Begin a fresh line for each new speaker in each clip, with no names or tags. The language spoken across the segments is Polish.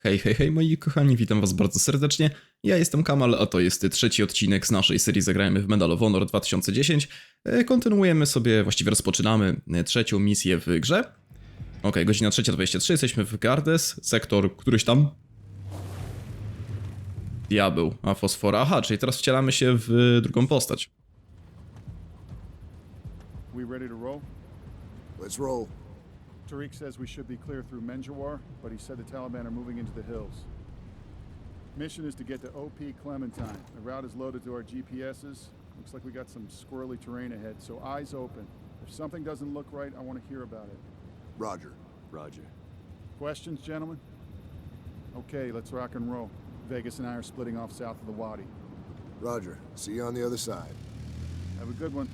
Hej, hej, hej moi kochani, witam was bardzo serdecznie. Ja jestem Kamal, a to jest trzeci odcinek z naszej serii Zagrajmy w Medal of Honor 2010. E, Kontynuujemy sobie, właściwie rozpoczynamy e, trzecią misję w grze. Okej, godzina 3.23, jesteśmy w Gardes, sektor któryś tam. Diabeł, a fosfora, aha, czyli teraz wcielamy się w drugą postać.
We ready to roll?
Let's roll.
Tariq says we should be clear through Menjawar, but he said the Taliban are moving into the hills. Mission is to get to OP Clementine. The route is loaded to our GPSs. Looks like we got some squirrely terrain ahead, so eyes open. If something doesn't look right, I want to hear about it.
Roger. Roger.
Questions, gentlemen? Okay, let's rock and roll. Vegas and I are splitting off south of the Wadi.
Roger. See you on the other side.
Have a good one.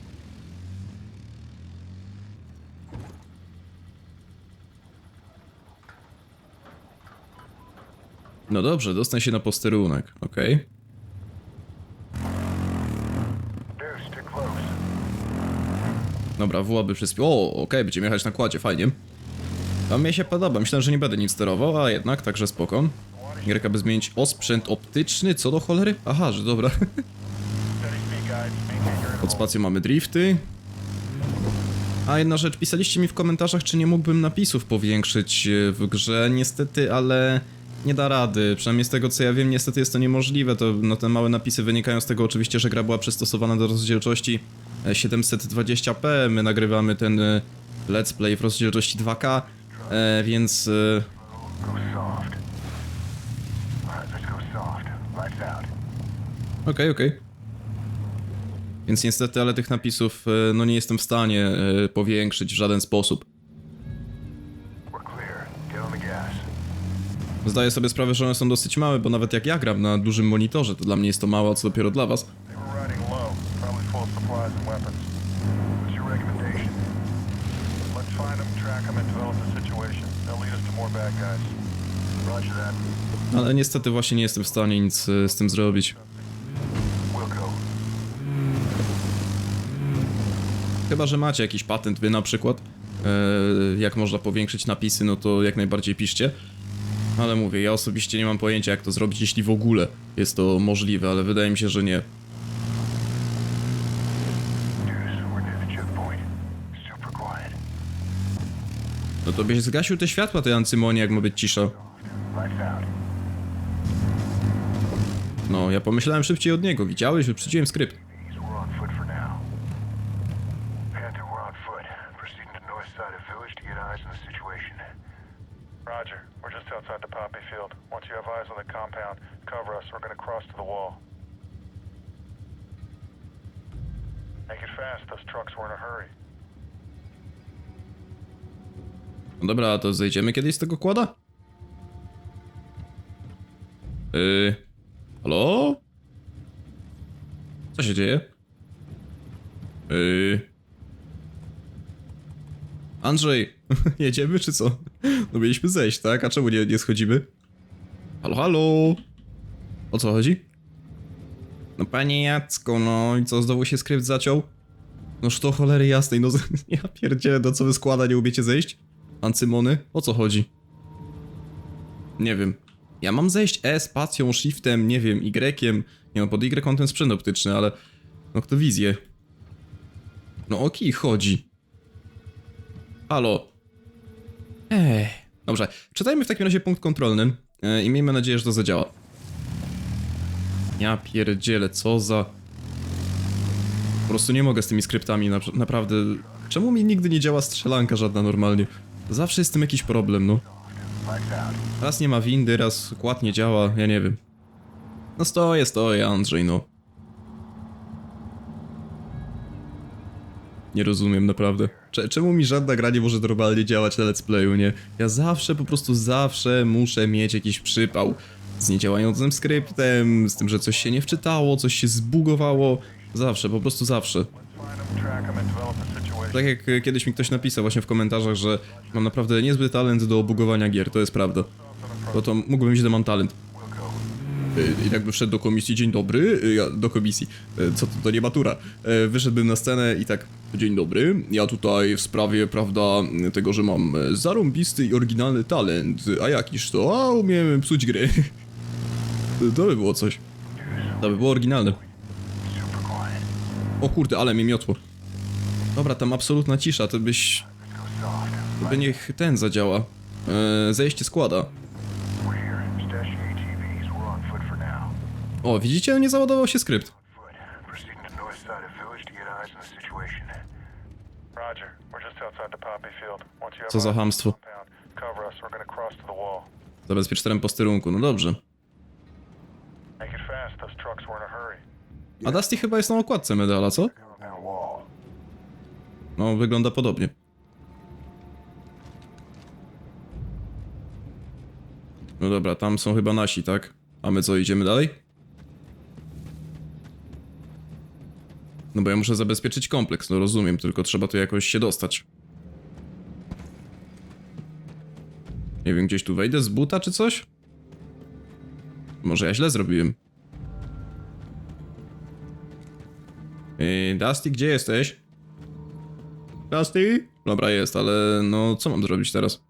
No dobrze, dostań się na posterunek, okej.
Close.
Dobra, wyłaby przyspiął. O, okej, będziemy jechać na kładzie, fajnie. Tam mi się podoba, myślę, że nie będę nic sterował, a jednak, także spoko. Gierka by zmienić osprzęt optyczny, co do cholery? Aha, że dobra. Pod spacją mamy drifty. A jedna rzecz, pisaliście mi w komentarzach, czy nie mógłbym napisów powiększyć e, w grze. Niestety, ale nie da rady. Przynajmniej z tego co ja wiem, niestety jest to niemożliwe. To, no, te małe napisy wynikają z tego oczywiście, że gra była przystosowana do rozdzielczości e, 720p. My nagrywamy ten e, let's play w rozdzielczości 2K, e, więc... e.
Lights out.
Okej, okej. Więc niestety, ale tych napisów e, no nie jestem w stanie e, powiększyć w żaden sposób. Zdaję sobie sprawę, że one są dosyć małe, bo nawet jak ja gram na dużym monitorze, to dla mnie jest to mało, a co dopiero dla was. Ale niestety właśnie nie jestem w stanie nic e, z tym zrobić. Chyba, że macie jakiś patent wy na przykład, e, jak można powiększyć napisy, no to jak najbardziej piszcie. Ale mówię, ja osobiście nie mam pojęcia jak to zrobić, jeśli w ogóle jest to możliwe, ale wydaje mi się, że nie. No to byś zgasił te światła, tej ancymonie, jak ma być cisza. No, ja pomyślałem szybciej od niego, widziałeś? Wyprzedziłem skrypt.
Ease, we're on foot for now. Panther, we're on foot. Proceeding to north side of village to get eyes on the situation. Roger. We're just outside the poppy field. Once you have eyes on the compound, cover us. We're gonna cross to the wall. Make it fast. Those trucks were in a hurry.
No dobra, to zejdziemy kiedyś z tego kłada? Yy... Halo? Co się dzieje? Yy... Andrzej, jedziemy czy co? No mieliśmy zejść, tak? A czemu nie, nie schodzimy? Halo, halo? O co chodzi? No panie Jacku, no i co, znowu się skrypt zaciął? Noż to cholery jasnej, no ja pierdzielę, do co wy składa, nie umiecie zejść? Ancymony? O co chodzi? Nie wiem. Ja mam zejść E spacją, shiftem, nie wiem, Y. Nie no, pod Y ten sprzęt optyczny, ale... No kto wizję? No o kij chodzi. Halo. Ej. Dobrze, czytajmy w takim razie punkt kontrolny e, i miejmy nadzieję, że to zadziała. Ja pierdzielę, co za... Po prostu nie mogę z tymi skryptami, na- naprawdę. Czemu mi nigdy nie działa strzelanka żadna normalnie? Zawsze jest z tym jakiś problem, no. Raz nie ma windy, raz kład nie działa, ja nie wiem. No stoję, stoję, Andrzej, no. Nie rozumiem, naprawdę. Cze- czemu mi żadna gra nie może normalnie działać na let's playu, nie? Ja zawsze, po prostu zawsze muszę mieć jakiś przypał. Z niedziałającym skryptem, z tym, że coś się nie wczytało, coś się zbugowało. Zawsze, po prostu zawsze. Tak jak e, kiedyś mi ktoś napisał właśnie w komentarzach, że mam naprawdę niezły talent do obugowania gier, to jest prawda. Bo to mógłbym mieć, że mam talent. E, I jakby wszedł do komisji, dzień dobry, e, ja do komisji, co to, to nie matura. Wyszedłbym na scenę i tak, Dzień dobry. Ja tutaj w sprawie, prawda, tego, że mam e, zarąbisty i oryginalny talent. A jakiż to? A, umiem psuć gry. To by było coś. To by było oryginalne. O kurde, ale mi miotło. Dobra, tam absolutna cisza, to byś... To by niech ten zadziała. E, zejście składa. O, widzicie? Nie załadował się skrypt.
Foot. Proceeding to north side of village to get eyes on the situation. Roger. We're just outside the poppy field. Once you have
Co za
eyes on the
chamstwo.
compound, cover us. We're gonna cross to the wall.
Zabezpiecz teren posterunku, no dobrze.
A
Dusty chyba jest na okładce medala, co? No, wygląda podobnie. No dobra, tam są chyba nasi, tak? A my co, idziemy dalej? No bo ja muszę zabezpieczyć kompleks, no rozumiem, tylko trzeba tu jakoś się dostać. Nie wiem, gdzieś tu wejdę z buta czy coś? Może ja źle zrobiłem. Yy, Dusty, gdzie jesteś? Dusty? Dobra, jest, ale no co mam zrobić teraz?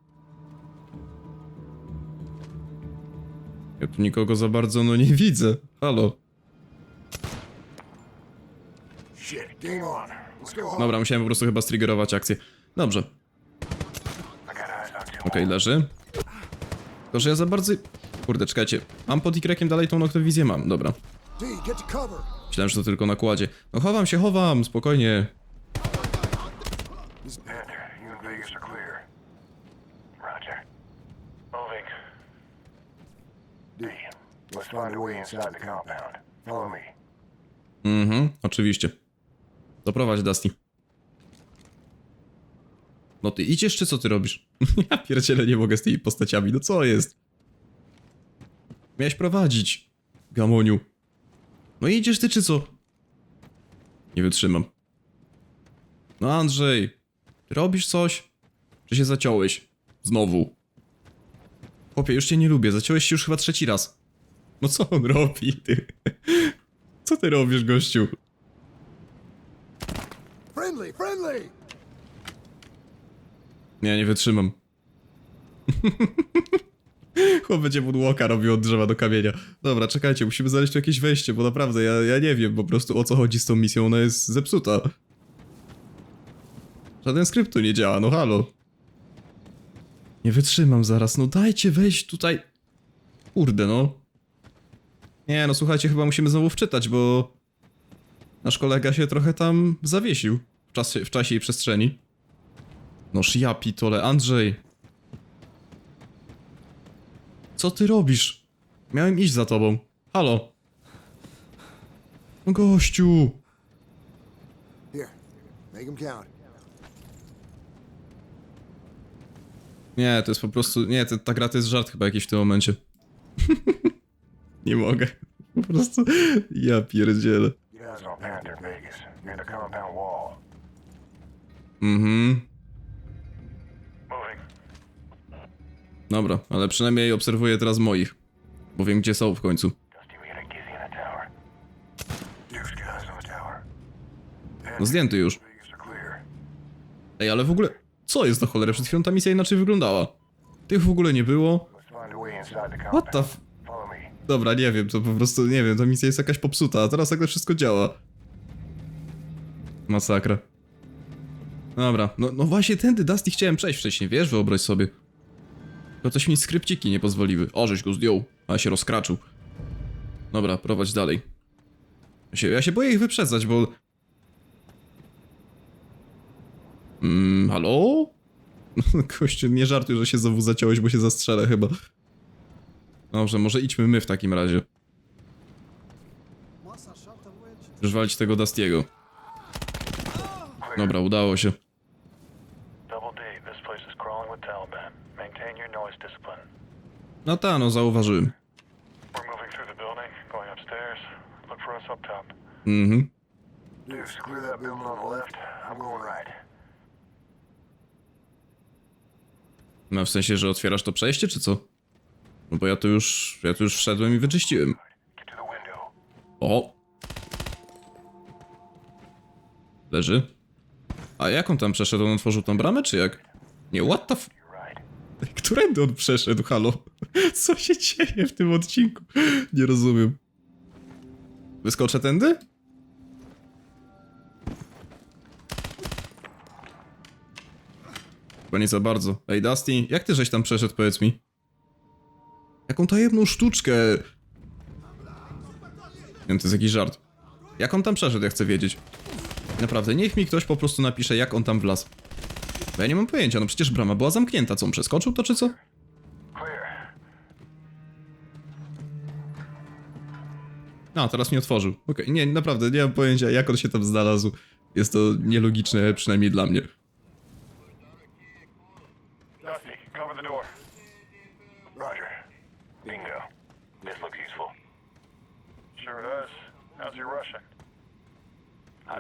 Ja tu nikogo za bardzo no nie widzę. Halo. Dobra, musiałem po prostu chyba striggerować akcję. Dobrze, okej, leży. Tylko, że ja za bardzo... Kurde, czekajcie. Mam pod Y dalej tą noktowizję? Mam, dobra. Myślałem, że to tylko na kładzie. No chowam się, chowam, spokojnie.
Panther, you and Vegas are clear. Roger. Moving. D, let's find a way inside the compound. Follow me.
Mhm, oczywiście. Doprowadź Dusty. No ty idziesz, czy co ty robisz? ja pierdzielę nie mogę z tymi postaciami, no co jest? Miałeś prowadzić, Gamoniu. No idziesz ty, czy co? Nie wytrzymam. No Andrzej, robisz coś? Czy się zaciąłeś? Znowu. Chłopie, już cię nie lubię, zaciąłeś się już chyba trzeci raz. No co on robi, ty? Co ty robisz, gościu?
Friendly, friendly.
Nie, nie wytrzymam. Chłop będzie woodwalka robił od drzewa do kamienia. Dobra, czekajcie, musimy znaleźć tu jakieś wejście, bo naprawdę ja, ja nie wiem po prostu o co chodzi z tą misją, ona jest zepsuta. Żaden skrypt tu nie działa, no halo. Nie wytrzymam zaraz, no dajcie wejść tutaj. Kurde, no. Nie, no słuchajcie, chyba musimy znowu wczytać, bo... Nasz kolega się trochę tam zawiesił w czasie, w czasie i przestrzeni. Noż ja pitole, Andrzej. Co ty robisz? Miałem iść za tobą. Halo. No gościu. Nie, to jest po prostu... Nie, to, ta gra to jest żart chyba jakiś w tym momencie. nie mogę. Po prostu... Ja pierdzielę.
Get
Dobra, ale przynajmniej obserwuję teraz moich. Bo wiem gdzie są w końcu. No zdjęty już. Ej, ale w ogóle... Co jest do cholery? Przed chwilą ta misja inaczej wyglądała. Tych w ogóle nie było. What the f... Dobra, nie wiem, to po prostu, nie wiem, ta misja jest jakaś popsuta, a teraz nagle wszystko działa. Masakra. Dobra, no, no właśnie tędy Dusty chciałem przejść wcześniej, wiesz, wyobraź sobie. To coś mi skrypciki nie pozwoliły. O, żeś go zdjął, a się rozkraczył. Dobra, prowadź dalej. Ja się, ja się boję ich wyprzedzać, bo... Mm, halo? Kościół, nie żartuj, że się znowu zaciąłeś, bo się zastrzelę chyba. Dobrze, może idźmy my w takim razie. Już walić tego Dustiego. Dobra, udało się.
Double D, this place is crawling with Taliban. Maintain your noise discipline.
No ta, no zauważyłem.
We're moving through the building, going upstairs. Look for us up top.
Mhm.
Deuce, clear that building on the left. I'm going right.
No w sensie, że otwierasz to przejście, czy co? No bo ja tu już, ja tu już wszedłem i wyczyściłem. O! Leży. A jak on tam przeszedł? On otworzył tą bramę, czy jak? Nie, what the f... Którędy on przeszedł, halo? Co się dzieje w tym odcinku? Nie rozumiem. Wyskoczę tędy? Chyba nie za bardzo. Ej, Dusty, jak ty żeś tam przeszedł, powiedz mi? Jaką tajemną sztuczkę? Nie wiem, to jest jakiś żart. Jak on tam przeszedł, ja chcę wiedzieć. Naprawdę, niech mi ktoś po prostu napisze, jak on tam wlazł. Bo ja nie mam pojęcia, no przecież brama była zamknięta, co on przeskoczył to czy co? A, teraz mi otworzył. Okej, nie, naprawdę, nie mam pojęcia, jak on się tam znalazł. Jest to nielogiczne, przynajmniej dla mnie.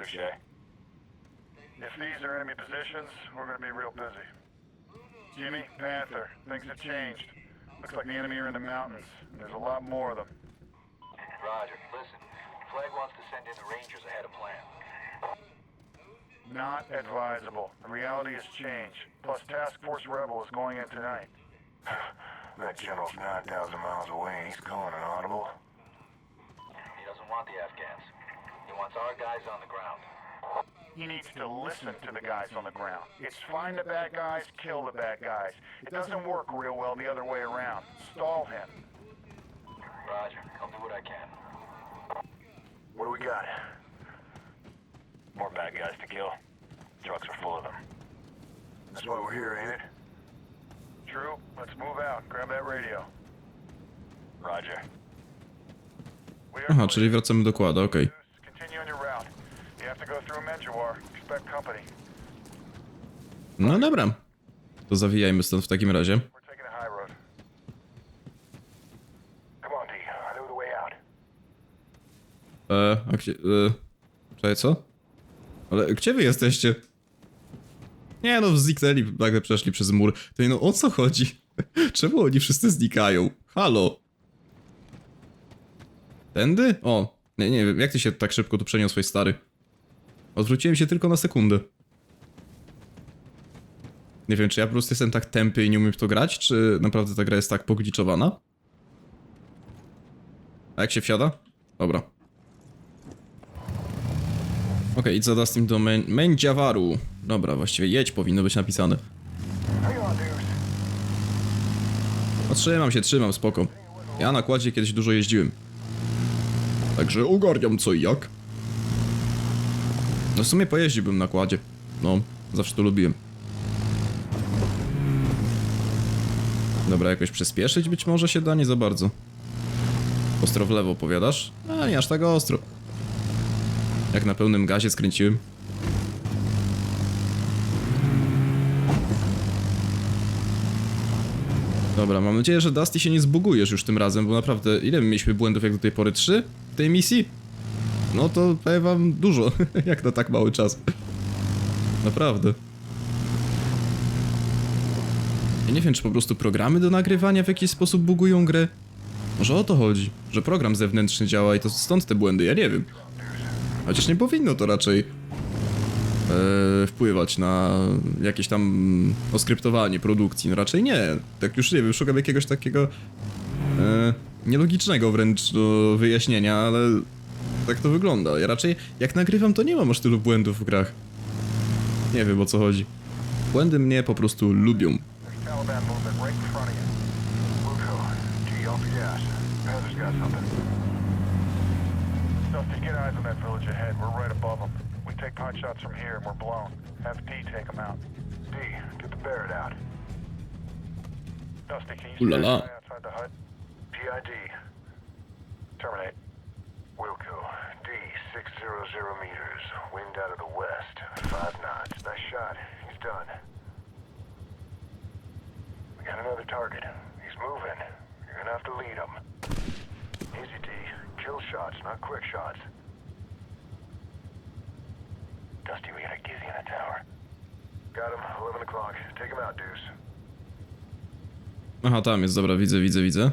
Sure. If these are enemy positions, we're gonna be real busy. Jimmy, Panther, things have changed. Looks like the enemy are in the mountains. and There's a lot more of them.
Roger. Listen, Flag wants to send in the Rangers ahead of plan.
Not advisable. The reality has changed. Plus, Task Force Rebel is going in tonight. that general's 9,000 miles away and he's calling an audible.
He doesn't want the Afghans. He wants our guys on the ground.
He needs to listen to the guys on the ground. It's find the bad guys, kill the bad guys. It doesn't work real well the other way around. Stall him.
Roger. I'll do what I can.
What do we got? More bad guys to kill. Trucks are full of them. That's why we're here, ain't it? True. Let's move out. Grab that radio. Roger. We are
Aha, czyli wracamy do kłada, okej.
Continue
No dobra. To zawijajmy stąd w takim razie.
We're taking the high road. Come on, D. I know the way out.
E, a gdzie... E, czekaj, co? Ale gdzie wy jesteście? Nie no, zniknęli, nagle przeszli przez mur. To no, o co chodzi? Czemu oni wszyscy znikają? Halo? Tędy? O, nie, nie wiem, jak ty się tak szybko tu przeniosłeś, stary? Odwróciłem się tylko na sekundę. Nie wiem, czy ja po prostu jestem tak tępy i nie umiem w to grać, czy naprawdę ta gra jest tak pogliczowana? A jak się wsiada? Dobra. Okej, idź za Dustin do Men Mendziawaru. Dobra, właściwie jedź powinno być napisane. No trzymam się, trzymam, spoko. Ja na kładzie kiedyś dużo jeździłem. Także ogarniam co i jak. No w sumie pojeździłbym na kładzie. No, zawsze to lubiłem. Dobra, jakoś przyspieszyć być może się da, nie za bardzo. Ostro w lewo, powiadasz? A, nie aż tak ostro. Jak na pełnym gazie skręciłem. Dobra, mam nadzieję, że Dusty się nie zbugujesz już tym razem, bo naprawdę, ile my mieliśmy błędów jak do tej pory? Trzy w tej misji? No to powiem wam dużo, jak na tak mały czas. Naprawdę. Ja nie wiem, czy po prostu programy do nagrywania w jakiś sposób bugują grę. Może o to chodzi, że program zewnętrzny działa i to stąd te błędy, ja nie wiem. Chociaż nie powinno to raczej e, wpływać na jakieś tam oskryptowanie produkcji. No raczej nie. Tak już nie wiem, szukam jakiegoś takiego e, nielogicznego wręcz do wyjaśnienia, ale tak to wygląda. Ja raczej jak nagrywam, to nie mam aż tylu błędów w grach. Nie wiem o co chodzi. Błędy mnie po prostu lubią.
There's Taliban movement right in front of you. Luko, G, off the gas. Panther's got something. Dusty, get eyes on that village ahead. We're right above them. We take pot shots from here and we're blown. Have D take them out. D, get the Barrett out. Dusty, can you
Ooh la
stand
la.
by outside the hut? PID. Terminate. Wilco, D, 600 meters. Wind out of the west. Five knots. Nice shot. He's done. We got another target. He's moving. You're gonna have to lead him. Easy, D. Kill shots, not quick shots. Dusty, we got a Gizzy in the tower. Got him. 11 o'clock. Take him out, Deuce.
Aha, tam jest, dobra, widzę, widzę, widzę.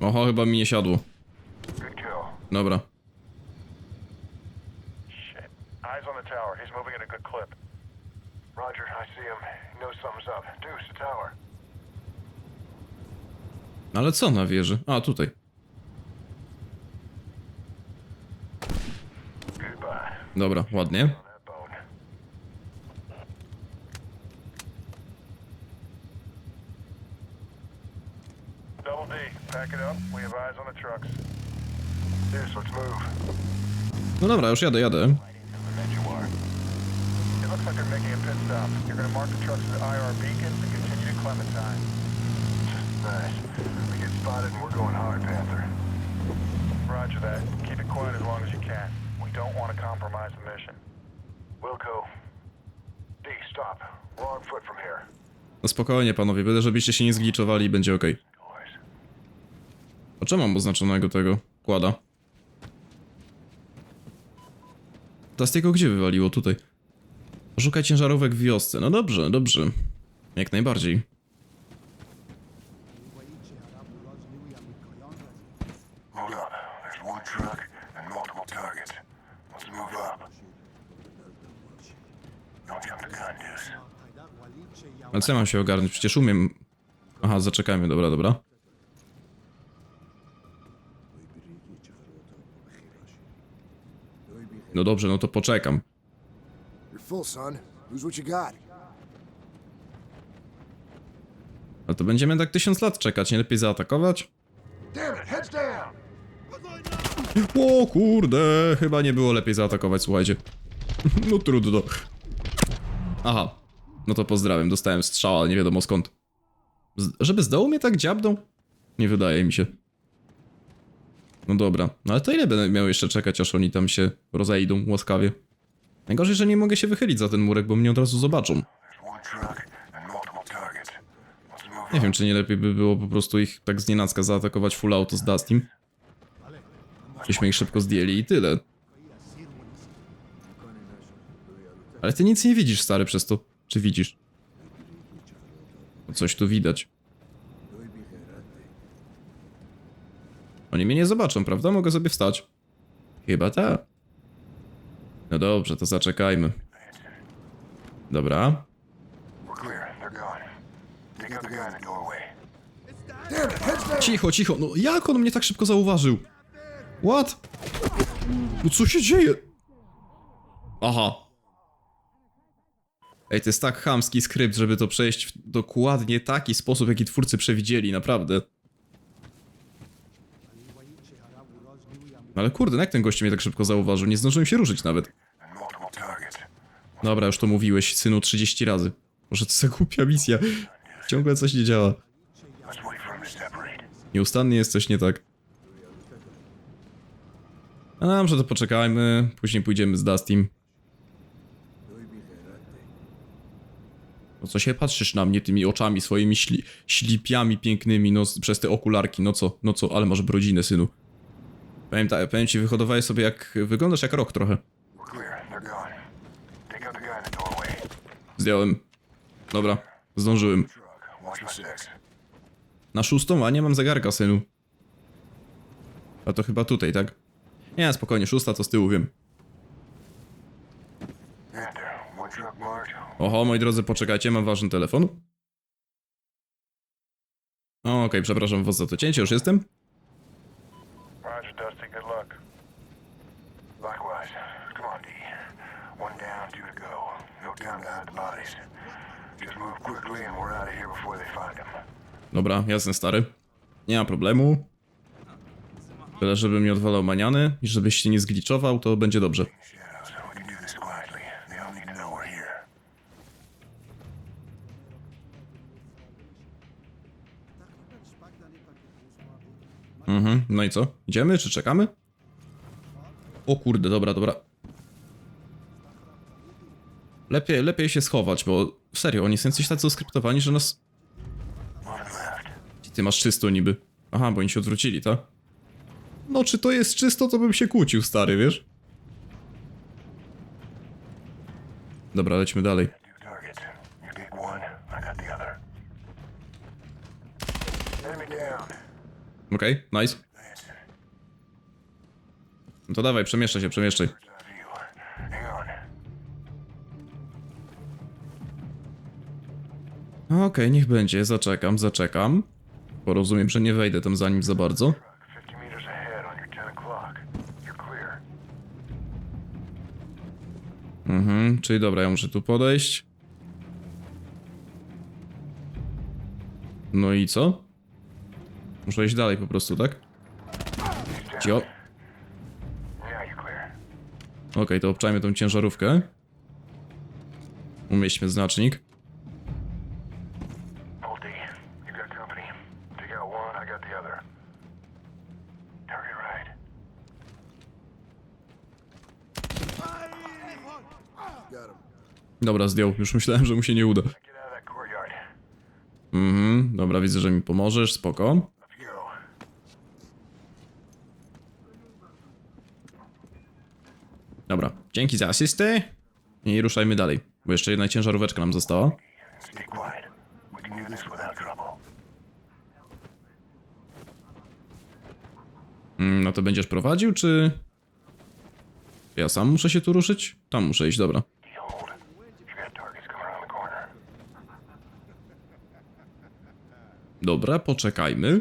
Oho, chyba mi nie siadło. Dobra.
Eyes on the tower. He's moving at a good clip. Roger, I see him. He knows something's up. Deuce, the tower.
Ale co na wieży? A, tutaj. Dobra, ładnie.
On that bone. Double D, pack it up. We have eyes on the trucks. Deuce, let's move.
No dobra, już jadę, jadę.
Menjuar. It looks like they're making a pit stop. You're gonna mark the trucks as IR beacons and continue to Clementine. Nice. We get spotted and we're going hard, Panther. Roger that. Keep it quiet as long as you can. We don't want to compromise the mission. Wilco. D, stop. We're on foot from here.
No spokojnie, panowie, byle żebyście się nie zgliczowali i będzie okej.
Boys.
A czemu mam oznaczonego tego kłada? Tastiego gdzie wywaliło? Tutaj. Szukaj ciężarówek w wiosce. No dobrze, dobrze. Jak najbardziej. Ale co ja mam się ogarnąć? Przecież umiem... Aha, zaczekajmy, dobra, dobra. No dobrze, no to poczekam. Ale to będziemy tak tysiąc lat czekać, nie lepiej zaatakować? O kurde, chyba nie było lepiej zaatakować, słuchajcie. No trudno. Aha, no to pozdrawiam, dostałem strzała, nie wiadomo skąd. Z żeby z dołu mnie tak dziabdą? Nie wydaje mi się. No dobra, no ale to ile będę miał jeszcze czekać, aż oni tam się rozejdą łaskawie? Najgorzej, że nie mogę się wychylić za ten murek, bo mnie od razu zobaczą. Nie wiem, czy nie lepiej by było po prostu ich tak z nienacka zaatakować full auto z Dustim. Żeśmy ich szybko zdjęli i tyle. Ale ty nic nie widzisz, stary, przez to. Czy widzisz? Coś tu widać. Oni mnie nie zobaczą, prawda? Mogę sobie wstać. Chyba tak. No dobrze, to zaczekajmy. Dobra. Cicho, cicho. No jak on mnie tak szybko zauważył? What? No co się dzieje? Aha. Ej, to jest tak chamski skrypt, żeby to przejść w dokładnie taki sposób, jaki twórcy przewidzieli, naprawdę. Ale kurde, no jak ten gościu mnie tak szybko zauważył? Nie zdążyłem się ruszyć nawet. Dobra, już to mówiłeś, synu, 30 razy. Może to za głupia misja. Ciągle coś nie działa. Nieustannie jest coś nie tak. A dobrze, to poczekajmy. Później pójdziemy z Dustim. No co się patrzysz na mnie tymi oczami swoimi śli ślipiami pięknymi, no przez te okularki, no co, no co, ale masz brodzinę, synu. Powiem, tak, powiem ci, wyhodowałeś sobie jak, wyglądasz jak rok trochę. Zdjąłem. Dobra, zdążyłem. Na szóstą, a nie mam zegarka, synu. A to chyba tutaj, tak? Nie, spokojnie, szósta to z tyłu wiem. Oho, moi drodzy, poczekajcie, mam ważny telefon. O, Okej, przepraszam was za to cięcie, już jestem.
Roger, Dusty. Good luck. Likewise. Come on, D. One down, two to go. No time to hide the bodies. Just move quickly and we're out of here before they find them.
Dobra, jasny stary. Nie ma problemu. Tyle, żebym nie odwalał maniany i żebyś się nie zgliczował, to będzie dobrze. Mhm, no i co? Idziemy czy czekamy? O kurde, dobra, dobra. Lepiej, lepiej się schować, bo serio, oni są coś tacy oskryptowani, że nas... Ty masz czysto niby. Aha, bo oni się odwrócili, tak? No, czy to jest czysto, to bym się kłócił, stary, wiesz? Dobra, lećmy dalej. Okej, nice.
Advancing.
No to dawaj, przemieszczaj się, przemieszczaj.
On.
Okej, niech będzie, zaczekam, zaczekam. Bo rozumiem, że nie wejdę tam za nim za bardzo.
50 meters ahead on your 10 o'clock. You're clear.
Mhm, czyli dobra, ja muszę tu podejść. No i co? Muszę iść dalej po prostu, tak? Cio. Okej,
clear.
to obczajmy tą ciężarówkę. Umieśćmy znacznik.
Got company. Take out one, I got the other. Target right.
Got.
Dobra, zdjął. Już myślałem, że mu się nie uda.
Get out of that courtyard.
Mhm, dobra, widzę, że mi pomożesz, spoko.
Let's go.
Dobra, dzięki za asystę. I ruszajmy dalej, bo jeszcze jedna ciężaróweczka nam została.
Stay quiet. We can do this without trouble.
Mm, No to będziesz prowadził, czy... Ja sam muszę się tu ruszyć? Tam muszę iść, dobra. Dobra, poczekajmy.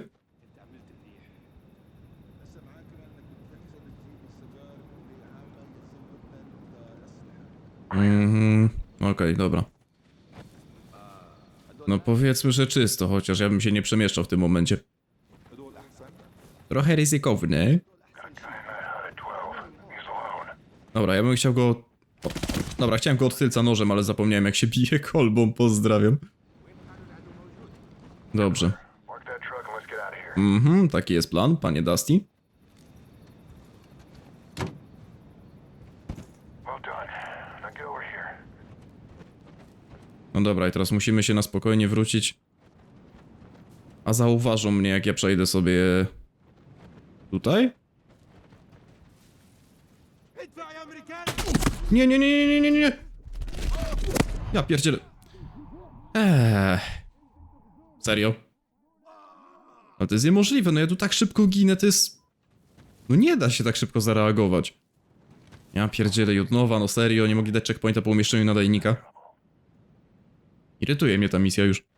Mhm, okej, dobra. No powiedzmy, że czysto, chociaż ja bym się nie przemieszczał w tym momencie. Trochę ryzykowny.
Got a guy in that hut at 12. He's alone.
Dobra, ja bym chciał go... Dobra, chciałem go od tylca nożem, ale zapomniałem jak się bije kolbą, pozdrawiam. Dobrze. Mhm, taki jest plan, panie Dusty. No dobra, i teraz musimy się na spokojnie wrócić. A zauważą mnie, jak ja przejdę sobie... Tutaj? Nie, nie, nie, nie, nie, nie, nie. Ja pierdzielę. Eee. Serio? No to jest niemożliwe, no ja tu tak szybko ginę, to jest... No nie da się tak szybko zareagować. Ja pierdzielę, od nowa, no serio, nie mogli dać checkpointa po umieszczeniu nadajnika. Irytuje mnie ta misja już.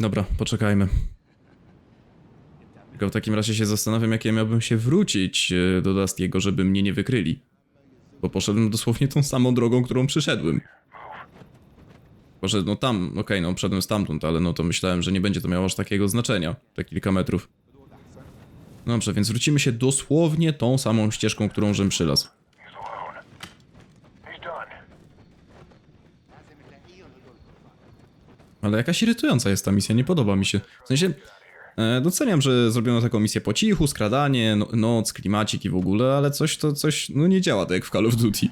Dobra, poczekajmy. Tylko w takim razie się zastanawiam, jak ja miałbym się wrócić e, do Dustiego, żeby mnie nie wykryli. Bo poszedłem dosłownie tą samą drogą, którą przyszedłem. Poszedłem, no tam, okej, no wszedłem stamtąd, ale no to myślałem, że nie będzie to miało aż takiego znaczenia, te kilka metrów. Dobrze, więc wrócimy się dosłownie tą samą ścieżką, którą żem przylazł.
He's alone. He's done.
Ale jakaś irytująca jest ta misja, nie podoba mi się. W sensie, e, doceniam, że zrobiono taką misję po cichu, skradanie, no, noc, klimacik i w ogóle, ale coś to, coś, no nie działa tak jak w Call of Duty.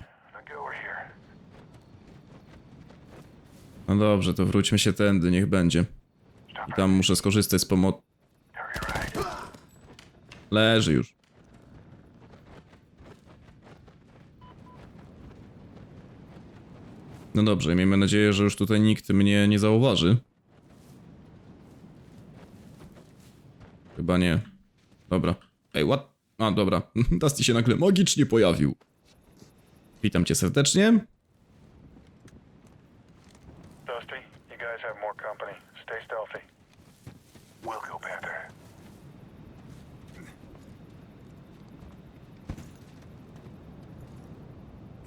No dobrze, to wróćmy się tędy, niech będzie. I tam muszę skorzystać z pomocy. Leży już. No dobrze, miejmy nadzieję, że już tutaj nikt mnie nie zauważy. Chyba nie. Dobra. Ej, what? A, dobra. Dusty się nagle magicznie pojawił. Witam cię serdecznie.
Dusty, you guys have more company. Stay stealthy. We'll go, Panther.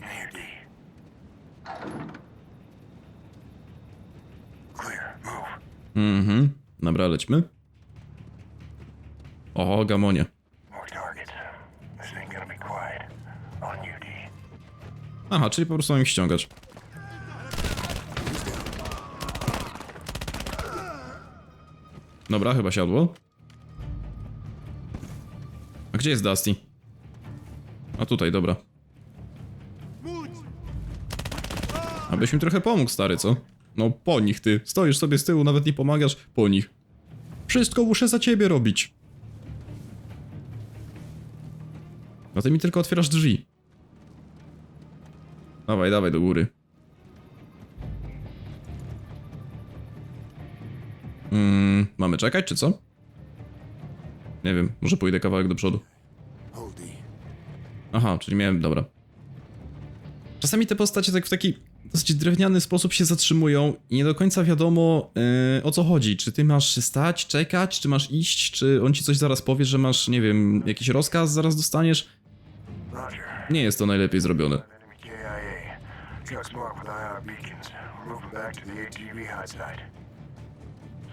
In here, D. Clear. Move.
Mhm. Dobra, lećmy. Oho, gamonie. Aha, czyli po prostu mam ich ściągać. Dobra, chyba siadło. A gdzie jest Dusty? A tutaj, dobra. Abyś mi trochę pomógł, stary, co? No po nich ty. Stoisz sobie z tyłu, nawet nie pomagasz. Po nich. Wszystko muszę za ciebie robić. No ty mi tylko otwierasz drzwi. Dawaj, dawaj do góry. Mm, mamy czekać, czy co? Nie wiem, może pójdę kawałek do przodu. Aha, czyli miałem, dobra. Czasami te postacie tak w taki dosyć drewniany sposób się zatrzymują i nie do końca wiadomo yy, o co chodzi. Czy ty masz stać, czekać, czy masz iść, czy on ci coś zaraz powie, że masz, nie wiem, jakiś rozkaz zaraz dostaniesz? Nie jest to najlepiej zrobione.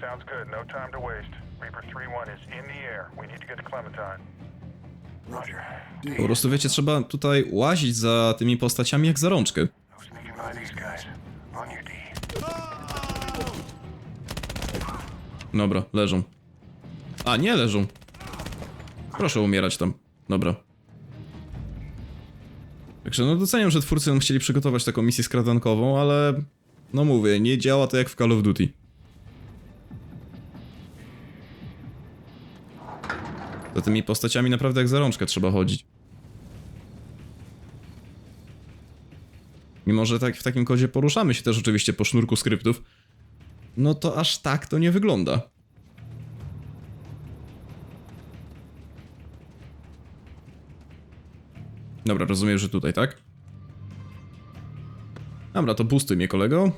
Sounds good. No time to waste. Reaper 3-1 is in the air. We need to get to Clementine. Roger. D,
Po prostu wiecie, trzeba tutaj łazić za tymi postaciami jak za rączkę. Dobra, leżą. A, nie leżą. Proszę umierać tam. Dobra. Także no doceniam, że twórcy nam chcieli przygotować taką misję skradankową, ale... No mówię, nie działa to jak w Call of Duty. Za tymi postaciami naprawdę jak za rączkę trzeba chodzić. Mimo, że tak w takim kodzie poruszamy się też oczywiście po sznurku skryptów, no to aż tak to nie wygląda. Dobra, rozumiem, że tutaj, tak? Dobra, to pustuj mnie, kolego.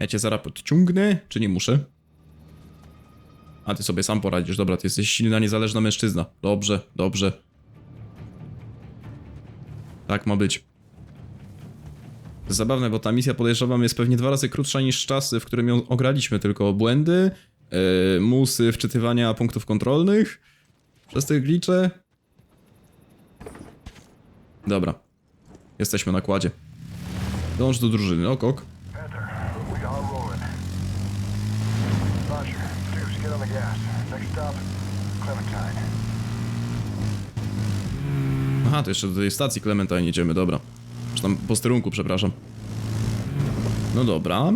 Ja cię zaraz podciągnę, czy nie muszę? A ty sobie sam poradzisz, dobra, ty jesteś silna, niezależna mężczyzna. Dobrze, dobrze. Tak ma być. Zabawne, bo ta misja podejrzewam jest pewnie dwa razy krótsza niż czas, w którym ją ograliśmy, tylko błędy, yy, musy wczytywania punktów kontrolnych, przez te glicze. Dobra. Jesteśmy na kładzie. Dąż do drużyny, ok, ok. Aha, to jeszcze do tej stacji Clementine jedziemy, dobra. Czy tam posterunku, przepraszam. No dobra.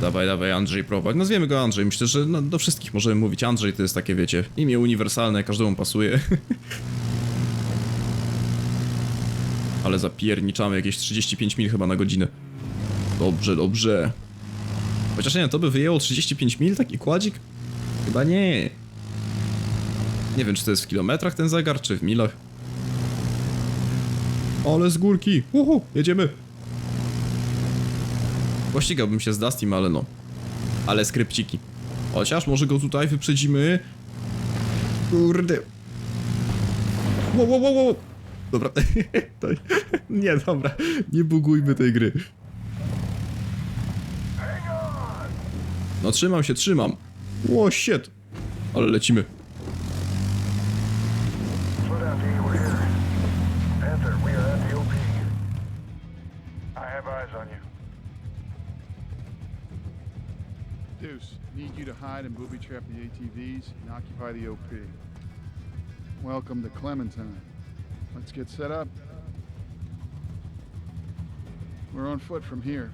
Dawaj, dawaj, Andrzej prowadź. Nazwiemy go Andrzej. Myślę, że no, do wszystkich możemy mówić Andrzej, to jest takie, wiecie, imię uniwersalne, każdemu pasuje. Ale zapierniczamy jakieś 35 mil chyba na godzinę. Dobrze, dobrze. Chociaż nie, to by wyjęło 35 mil taki kładzik? Chyba nie. Nie wiem, czy to jest w kilometrach ten zegar, czy w milach. Ale z górki! Uhu, jedziemy! Pościgałbym się z Dustym, ale no. Ale skrypciki. Chociaż może go tutaj wyprzedzimy. Kurde. Wow, wow, wow, wow. Dobra. Nie, dobra. Nie bugujmy tej gry. No trzymam się, trzymam. Ło, shit. Ale lecimy.
Eyes on you.
Deuce, need you to hide and booby trap the ATVs and occupy the OP. Welcome to Clementine. Let's get set up. We're on foot from here.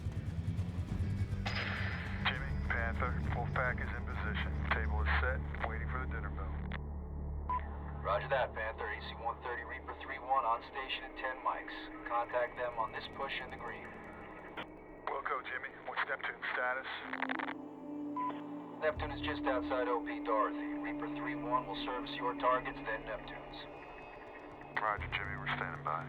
Jimmy, Panther, full pack is in position. Table is set, waiting for the dinner bell.
Roger that, Panther. AC-130 Reaper 3-1 on station at 10 mics. Contact them on this push in the green.
Jimmy, what's Neptune status?
Neptune is just outside OP Dorothy. Reaper 3-1 will service your targets, then Neptune's.
Roger, Jimmy, we're standing by.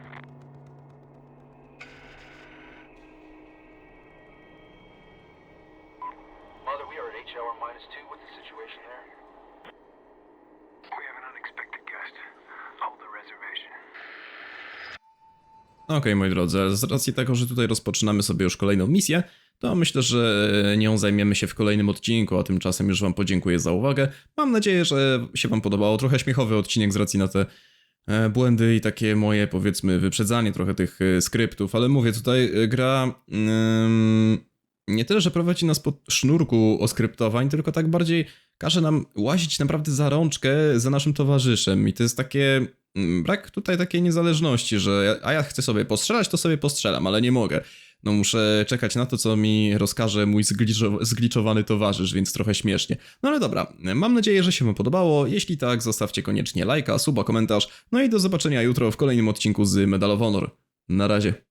Mother, we are at H-hour minus two. What's the situation there?
We have an unexpected guest. Hold the reservation.
Okej, moi drodzy, z racji tego, że tutaj rozpoczynamy sobie już kolejną misję, to myślę, że nią zajmiemy się w kolejnym odcinku, a tymczasem już wam podziękuję za uwagę. Mam nadzieję, że się wam podobało. Trochę śmiechowy odcinek z racji na te e, błędy i takie moje, powiedzmy, wyprzedzanie trochę tych e, skryptów, ale mówię, tutaj e, gra ym, nie tyle, że prowadzi nas po sznurku oskryptowań, tylko tak bardziej każe nam łazić naprawdę za rączkę za naszym towarzyszem i to jest takie mm, brak tutaj takiej niezależności, że a ja chcę sobie postrzelać, to sobie postrzelam, ale nie mogę. No muszę czekać na to, co mi rozkaże mój zgliczo- zgliczowany towarzysz, więc trochę śmiesznie. No ale dobra, mam nadzieję, że się wam podobało. Jeśli tak, zostawcie koniecznie lajka, suba, komentarz. No i do zobaczenia jutro w kolejnym odcinku z Medal of Honor. Na razie.